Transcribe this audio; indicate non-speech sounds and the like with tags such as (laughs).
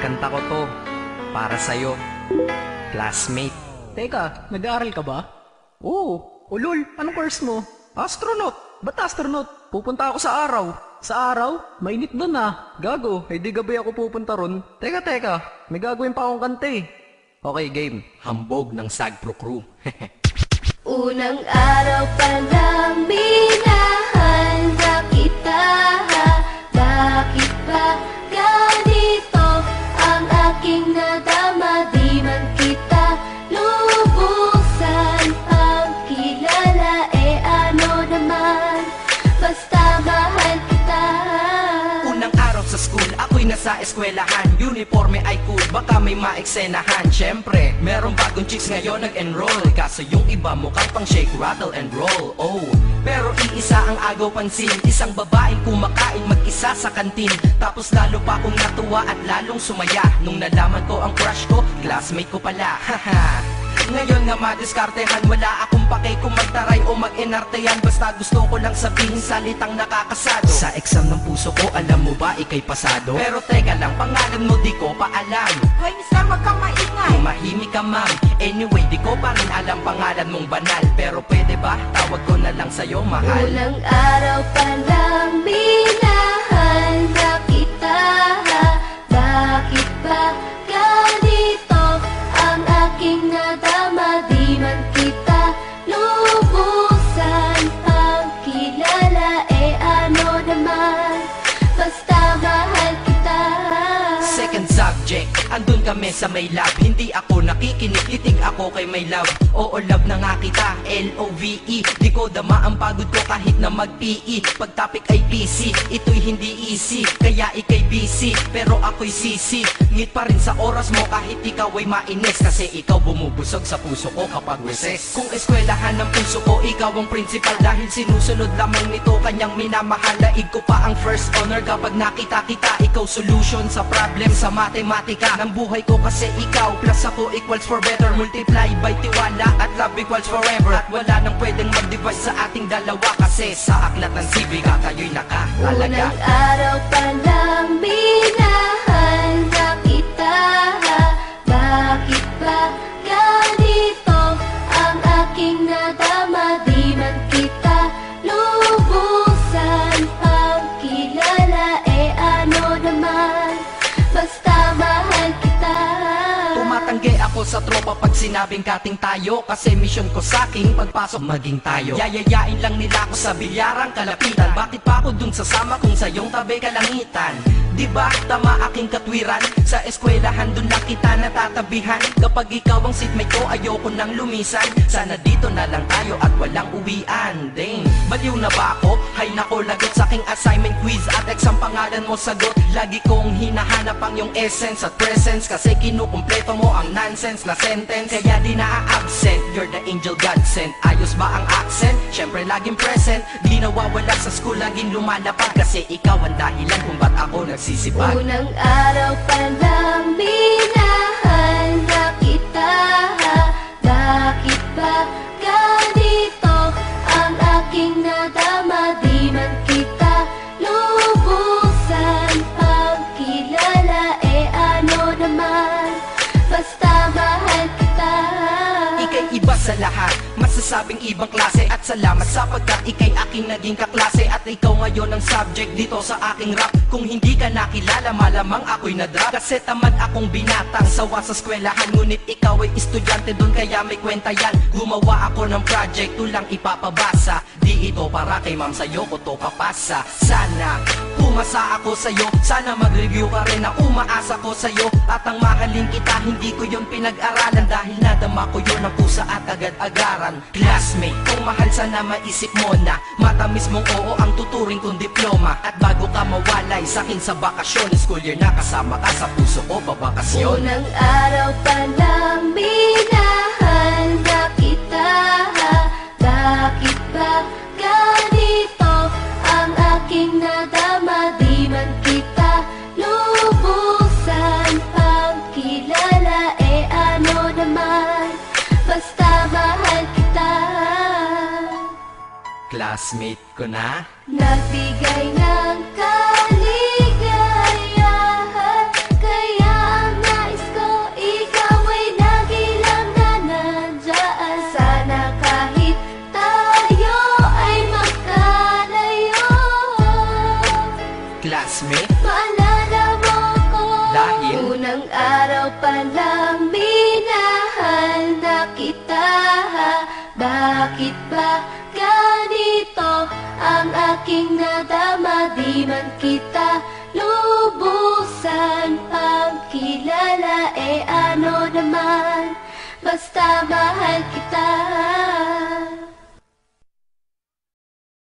Kanta ko to para sa'yo, classmate. Teka, nag-aaral ka ba? Oo. Ulol, anong course mo? Astronaut. Ba't astronaut? Pupunta ako sa araw. Sa araw? Mainit doon ah. Gago, eh di gabi ako pupunta ron. Teka, teka. May gagawin pa akong kante. Okay, game. Hambog ng Sagpro Crew. (laughs) Unang araw pa lang minahal ang aking ako'y nasa eskwelahan. Uniforme ay cool, baka may maeksenahan. Siyempre, merong bagong chicks ngayon nag-enroll. Kaso yung iba mukhang pang shake, rattle and roll. Oh, pero iisa ang agaw pansin. Isang babaeng kumakain mag-isa sa kantin. Tapos lalo pa akong natuwa at lalong sumaya. Nung nalaman ko ang crush ko, classmate ko pala. (laughs) Haha ngayon nga madiskartehan. Wala akong pake kung magtaray o mag-enartehan Basta gusto ko lang sabihin salitang nakakasado. Sa exam ng puso ko, alam mo ba ikay pasado? Pero teka lang, pangalan mo di ko pa alam. Hoy, mister, wag kang maingay. Tumahimik ka ma'am Anyway, di ko pa rin alam pangalan mong banal. Pero pwede ba, tawag ko na lang sa'yo mahal. Unang araw pa subject, andun kami sa may lab. Hindi ako nakikinig, titig ako kay may love. Oo love na nga kita, L-O-V-E Di ko dama ang pagod ko kahit na mag-PE Pag topic ay PC, ito'y hindi easy. Kaya ikay busy, pero ako'y sisi. Ngit pa rin sa oras mo kahit ikaw ay mainis. Kasi ikaw bumubusog sa puso ko kapag recess. Kung eskwelahan ng puso ko, ikaw ang principal. Dahil sinusunod lamang nito kanyang minamahal. Laig ko pa ang first honor kapag nakita kita Ikaw solution sa problem. Sa matematika Ng buhay ko kasi ikaw Plus ako equals for better. Multiply by tiwala at love equals forever. At wala nang pwedeng mag-divide sa ating dalawa Kasi sa aklat ng sibiga tayo'y nakahalaga Unang araw pa lang sinabing kating tayo Kasi mission ko sa aking pagpasok. Maging tayo. Yayayain lang nila ako sa bilyarang kalapitan. Bakit pa ako dun sasama kung sa iyong tabi kalangitan? Di ba tama aking katwiran? Sa eskwelahan dun lang kita natatabihan. Kapag ikaw ang seatmate ko ayoko nang lumisan. Sana dito na lang tayo at walang uwian Dang, baliw na ba ako? Hay nako lagot sa aking assignment quiz At exam pangalan mo sagot. Lagi kong hinahanap ang yung essence at presence Kasi kinukumpleto mo ang nonsense na sentence Kaya di na-absent You're the angel God sent Ayos ba ang accent? Syempre laging present. Di nawawala sa school laging lumalapag Kasi ikaw ang dahilan kung ba't ako nagsisipag Unang araw pa lang minahal Masasabing ibang klase. At salamat sapagkat ika'y aking naging kaklase. At ikaw ngayon ang subject dito sa aking rap. Kung hindi ka nakilala malamang ako'y nadrag. Kasi tamad akong binatang sawa sa eskwelahan. Ngunit ikaw ay estudyante doon kaya may kwenta yan. Gumawa ako ng project tulang ipapabasa. Di ito para kay ma'am sa'yo ko to papasa. Sana pumasa ako sa'yo. Sana mag-review ka rin na umaasa ko sa'yo. At ang mahalin kita hindi ko yon pinag-aralan. Dahil nadama ko yon ang pusa at agad-agaran. Classmate, kung mahal sana maisip mo na. Matamis mong oo ang tuturing kong diploma. At bago ka mawalay sa akin sa bakasyon. School year na kasama ka sa puso ko babakasyon. Unang araw pa lang minahal classmate ko na Nagbigay ng kaligayahan Kaya ang nais ko, ikaw ay nagilang na nandyan Sana kahit tayo ay magkalayo Classmate? Maalala mo ko Dahil? Unang araw pa lang minahal na kita Bakit ba? Ang aking nadama Di man kita lubusan. Pagkilala Eh ano naman? Basta mahal kita